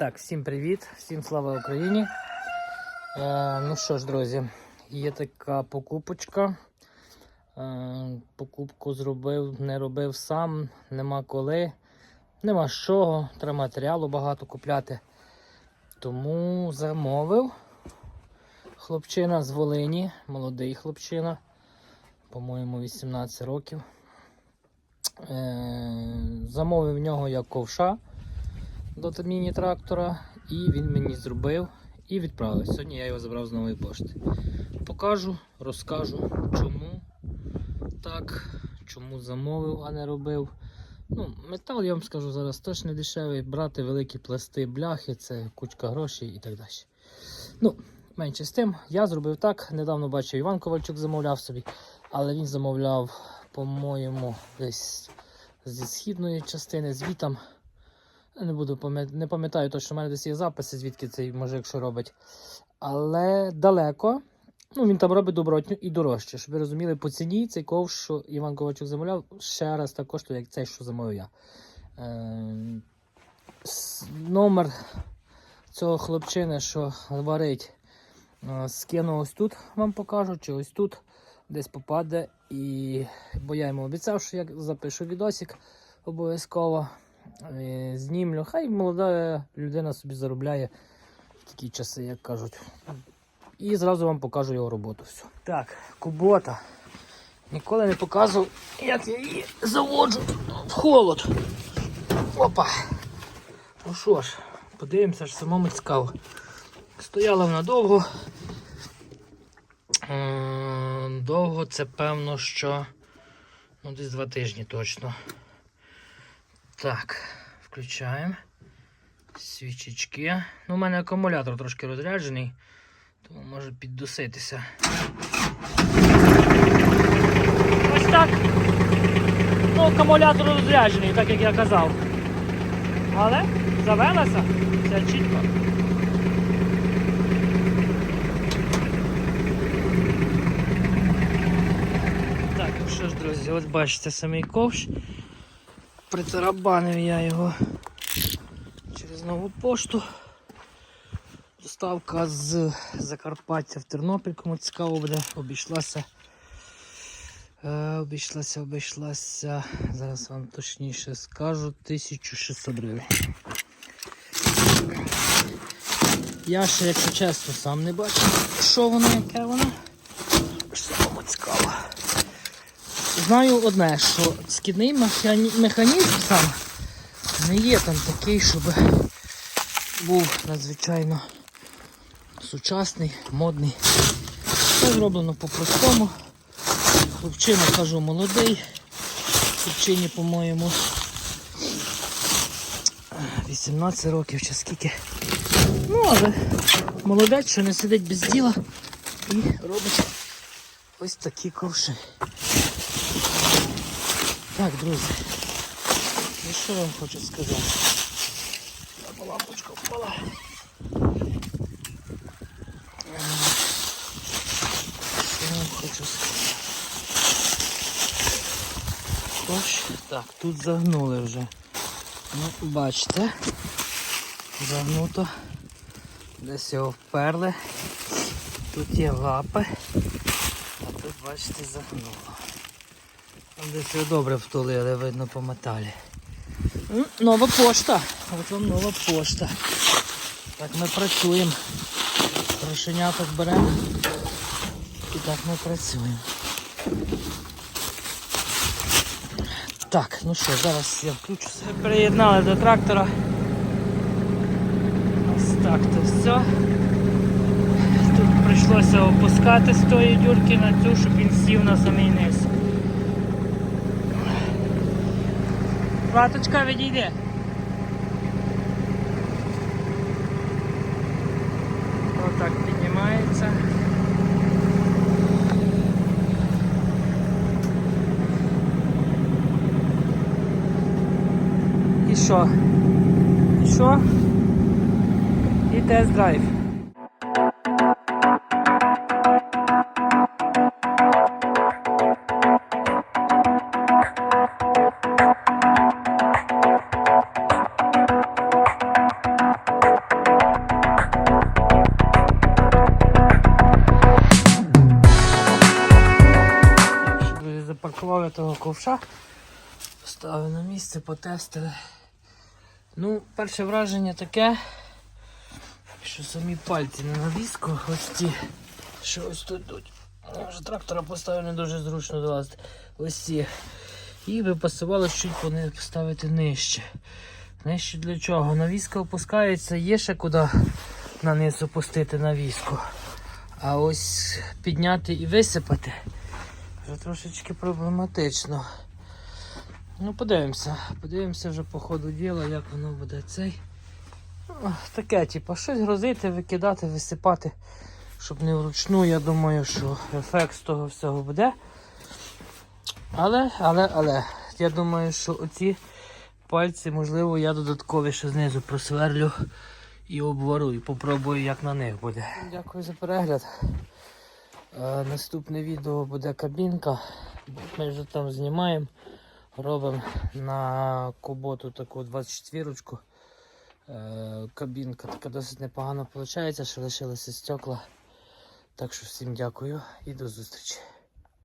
Так, всім привіт, всім слава Україні. Е, ну що ж, друзі, є така покупочка. Е, покупку зробив, не робив сам, нема коли, нема з чого, треба матеріалу багато купляти. Тому замовив. Хлопчина з Волині, молодий хлопчина, по-моєму, 18 років. Е, замовив в нього як ковша до міні-трактора, і він мені зробив і відправив. Сьогодні я його забрав з нової пошти. Покажу, розкажу, чому так, чому замовив, а не робив. Ну, метал, я вам скажу, зараз теж не дешевий. Брати великі пласти, бляхи, це кучка грошей і так далі. Ну, менше з тим, я зробив так. Недавно бачив, Іван Ковальчук замовляв собі, але він замовляв, по-моєму, десь зі східної частини, звітом. Не буду пам'ят- не пам'ятаю точно, в мене десь є записи, звідки цей мужик що робить. Але далеко. Ну, він там робить добротню і дорожче. Щоб ви розуміли, по ціні цей ковш, що Іван Ковачук замовляв, ще раз так коштує, як цей, що замовив я. Е, номер цього хлопчини, що варить, е, скину ось тут, вам покажу, чи ось тут десь попаде. І... Бо я йому обіцяв, що я запишу відосик обов'язково. Е, Знімлю. Хай молода людина собі заробляє в такі часи, як кажуть. І зразу вам покажу його роботу. Все. Так, кубота. Ніколи не показував, як я її заводжу в холод. Опа. Ну що ж, подивимося, ж самому цікаво. Стояла вона довго. Е, Довго це певно, що ну, десь два тижні точно. Так, включаємо. Свічечки. Ну, у мене акумулятор трошки розряджений, тому може піддуситися. Ось так. Ну, акумулятор розряджений, так як я казав. Але завелася, все чітко. Так, ну що ж, друзі, от бачите самий ковш. Притарабанив я його через нову пошту. Доставка з Закарпаття в Тернопіль, кому цікаво буде, обійшлася. Е, обійшлася, обійшлася. Зараз вам точніше скажу 1600 гривень. Я ще, якщо чесно, сам не бачу, що воно, яке воно. Самому цікаво. Знаю одне, що скідний механізм сам не є там такий, щоб був надзвичайно сучасний, модний. Все зроблено по-простому. Хлопчина, кажу, молодий. Хлопчині, по-моєму, 18 років чи скільки. Ну, але молодець, що не сидить без діла і робить ось такі ковши. Так, друзі. Ну що вам хочу сказати? Лампочка впала. Що вам хочу сказати? Тож, так, тут загнули вже. Ну, бачите, загнуто. Десь його вперли. Тут є лапи, а тут, бачите, загнуло. Там десь його добре втулили, видно по металі. Нова пошта. От вам нова пошта. Так ми працюємо. Грошеняток беремо. І так ми працюємо. Так, ну що, зараз я включуся. Приєднали до трактора. Ось так то все. Тут прийшлося опускати з тої дюрки на цю, щоб він сів на самий низ. Браточка, відійди. Отак піднімається. І що? І що? І тест-драйв. Того ковша, поставили на місце, потестили. Ну, перше враження таке, що самі пальці не на віску, ось ці, що ось тут йдуть. Вже трактора поставив не дуже зручно долазити. Ось ці. Їх би пасувало чуть вони поставити нижче. Нижче для чого? Навіска опускається, є ще куди на низ опустити навіску. А ось підняти і висипати вже трошечки проблематично. Ну, подивимося. Подивимося вже по ходу діла, як воно буде цей. Ну, Таке, типу, щось грозити, викидати, висипати, щоб не вручну. Я думаю, що ефект з того всього буде. Але, але, але, я думаю, що оці пальці, можливо, я додатково ще знизу просверлю і обвару, і попробую, як на них буде. Дякую за перегляд. Е, наступне відео буде кабінка. Ми вже там знімаємо. Робимо на куботу таку 24-ручку. Е, кабінка така досить непогано виходить, що лишилися стекла. Так що всім дякую і до зустрічі.